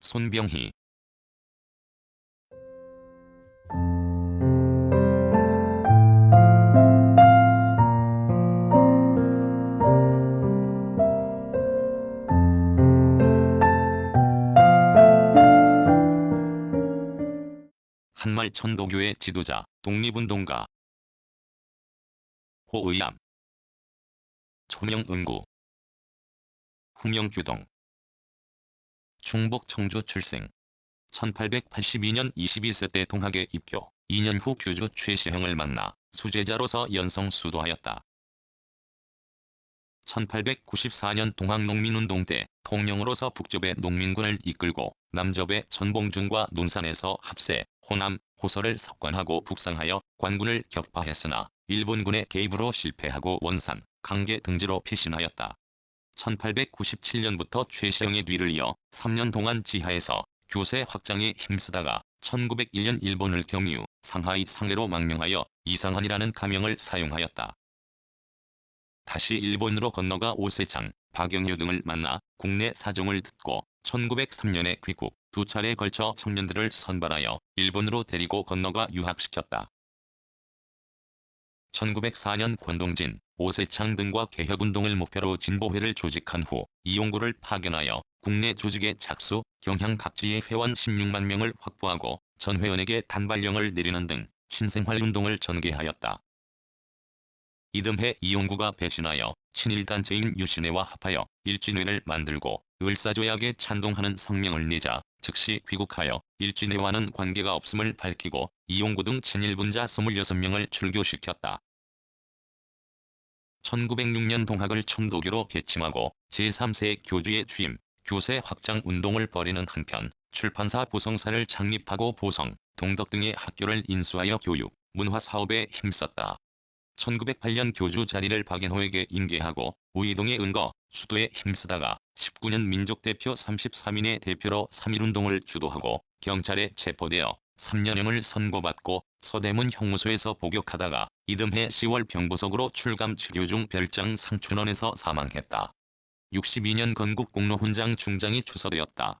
손병희. 한말 천도교의 지도자, 독립운동가. 호의암. 초명은구. 후명규동 충북 청주 출생 1882년 22세 때 동학에 입교 2년 후 교주 최시형을 만나 수제자로서 연성 수도하였다. 1894년 동학농민운동 때 통영으로서 북접의 농민군을 이끌고 남접의 전봉준과 논산에서 합세, 호남, 호서를 석관하고 북상하여 관군을 격파했으나 일본군의 개입으로 실패하고 원산, 강계 등지로 피신하였다. 1897년부터 최시영의 뒤를 이어 3년 동안 지하에서 교세 확장에 힘쓰다가 1901년 일본을 경유, 상하이 상해로 망명하여 이상한이라는 가명을 사용하였다. 다시 일본으로 건너가 오세창, 박영효 등을 만나 국내 사정을 듣고 1903년에 귀국, 두 차례에 걸쳐 청년들을 선발하여 일본으로 데리고 건너가 유학시켰다. 1904년 권동진, 오세창 등과 개혁운동을 목표로 진보회를 조직한 후 이용구를 파견하여 국내 조직의 착수, 경향 각지의 회원 16만 명을 확보하고 전 회원에게 단발령을 내리는 등 신생활운동을 전개하였다. 이듬해 이용구가 배신하여 친일단체인 유신회와 합하여 일진회를 만들고 을사조약에 찬동하는 성명을 내자 즉시 귀국하여 일진회와는 관계가 없음을 밝히고 이용구 등 친일분자 26명을 출교시켰다. 1906년 동학을 천도교로 개칭하고 제3세 교주에 취임, 교세 확장 운동을 벌이는 한편 출판사 보성사를 창립하고 보성, 동덕 등의 학교를 인수하여 교육, 문화 사업에 힘썼다. 1908년 교주 자리를 박연호에게 인계하고 우이동에 은거, 수도에 힘쓰다가 19년 민족대표 33인의 대표로 3.1운동을 주도하고 경찰에 체포되어 3년형을 선고받고 서대문 형무소에서 복역하다가 이듬해 10월 병보석으로 출감 치료 중 별장 상춘원에서 사망했다. 62년 건국공로 훈장 중장이 추서되었다.